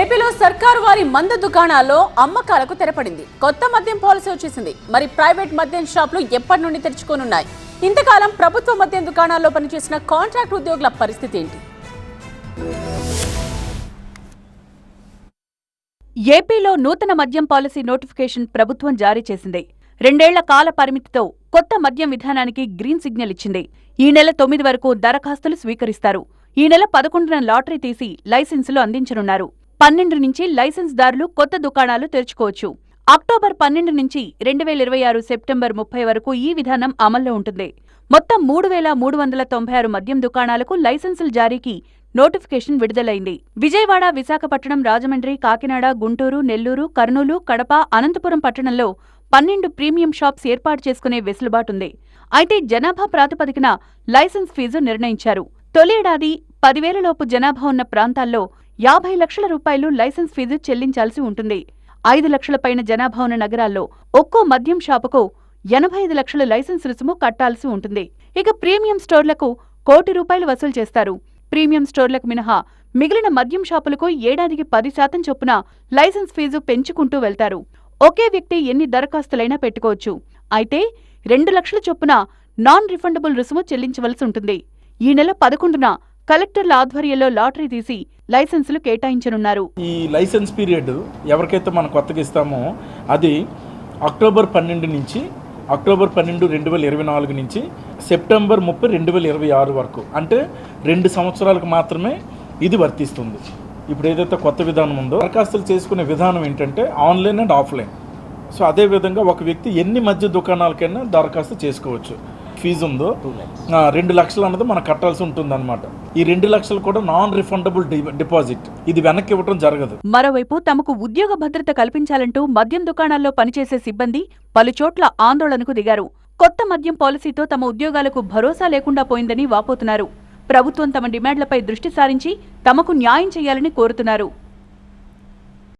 ఏపీలో సర్కారు వారి మందు దుకాణాల్లో అమ్మకాలకు తెరపడింది. కొత్త మద్యం పాలసీ వచ్చేసింది. మరి ప్రైవేట్ మద్యం షాపులు ఎప్పటి నుండి తెరుచుకోనున్నాయి? ఇంతకాలం ప్రభుత్వ మద్యం దుకాణాల్లో పనిచేసిన కాంట్రాక్ట్ ఉద్యోగుల పరిస్థితి ఏంటి? ఏపీలో నూతన మద్యం పాలసీ నోటిఫికేషన్ ప్రభుత్వం జారీ చేసింది. రెండేళ్ళ కాల పరిమితితో కొత్త మద్యం విధానానికి గ్రీన్ సిగ్నల్ ఇచ్చింది. ఈ నెల తొమ్మిది వరకు దరఖాస్తులు స్వీకరిస్తారు. ఈ నెల పదకొండున లాటరీ తీసి లైసెన్సులు అందించనున్నారు. పన్నెండు నుంచి లైసెన్స్దారులు కొత్త దుకాణాలు తెరుచుకోవచ్చు. అక్టోబర్ పన్నెండు నుంచి రెండు వేల ఇరవై ఆరు సెప్టెంబర్ ముప్పై వరకు ఈ విధానం అమల్లో ఉంటుంది. మొత్తం మూడు వేల మూడు వందల తొంభై ఆరు మద్యం దుకాణాలకు లైసెన్సుల జారీకి నోటిఫికేషన్ విడుదలైంది. విజయవాడ విశాఖపట్నం రాజమండ్రి కాకినాడ గుంటూరు నెల్లూరు కర్నూలు కడప అనంతపురం పట్టణంలో పన్నెండు ప్రీమియం షాప్స్ ఏర్పాటు చేసుకునే వెసులుబాటుంది అయితే జనాభా ప్రాతిపదికన లైసెన్స్ ఫీజు నిర్ణయించారు. తొలి ఏడాది పదివేలలోపు జనాభా ఉన్న ప్రాంతాల్లో యాభై లక్షల రూపాయలు లైసెన్స్ ఫీజు చెల్లించాల్సి ఉంటుంది. ఐదు లక్షల పైన జనాభా ఉన్న నగరాల్లో ఒక్కో మద్యం షాపుకు ఎనభై ఐదు లక్షల లైసెన్స్ రుసుము కట్టాల్సి ఉంటుంది. ఇక ప్రీమియం స్టోర్లకు కోటి రూపాయలు వసూలు చేస్తారు. ప్రీమియం స్టోర్లకు మినహా మిగిలిన మద్యం షాపులకు ఏడాదికి పది శాతం చొప్పున లైసెన్స్ ఫీజు పెంచుకుంటూ వెళ్తారు. ఒకే వ్యక్తి ఎన్ని దరఖాస్తులైనా పెట్టుకోవచ్చు. అయితే రెండు లక్షల చొప్పున నాన్ రిఫండబుల్ రుసుము చెల్లించవలసి ఉంటుంది. ఈ నెల పదకొండున కలెక్టర్ల ఆధ్వర్యంలో లాటరీ తీసి లైసెన్సులు కేటాయించనున్నారు. ఈ లైసెన్స్ పీరియడ్ ఎవరికైతే మనం కొత్తగా ఇస్తామో అది అక్టోబర్ పన్నెండు నుంచి అక్టోబర్ పన్నెండు రెండు వేల ఇరవై నాలుగు నుంచి సెప్టెంబర్ ముప్పై రెండు వేల ఇరవై ఆరు వరకు. అంటే రెండు సంవత్సరాలకు మాత్రమే ఇది వర్తిస్తుంది. ఇప్పుడు ఏదైతే కొత్త విధానం ఉందో దరఖాస్తులు చేసుకునే విధానం ఏంటంటే ఆన్లైన్ అండ్ ఆఫ్లైన్. సో అదే విధంగా ఒక వ్యక్తి ఎన్ని మధ్య దుకాణాలకైనా దరఖాస్తు చేసుకోవచ్చు. ఫీజు ఉందో రెండు లక్షలు అన్నది మనం కట్టాల్సి ఉంటుంది ఈ రెండు లక్షలు కూడా నాన్ రిఫండబుల్ డిపాజిట్ ఇది వెనక్కి ఇవ్వడం జరగదు. మరోవైపు తమకు ఉద్యోగ భద్రత కల్పించాలంటూ మద్యం దుకాణాల్లో పనిచేసే సిబ్బంది పలుచోట్ల ఆందోళనకు దిగారు. కొత్త మద్యం పాలసీతో తమ ఉద్యోగాలకు భరోసా లేకుండా పోయిందని వాపోతున్నారు. ప్రభుత్వం తమ డిమాండ్లపై దృష్టి సారించి తమకు న్యాయం చేయాలని కోరుతున్నారు.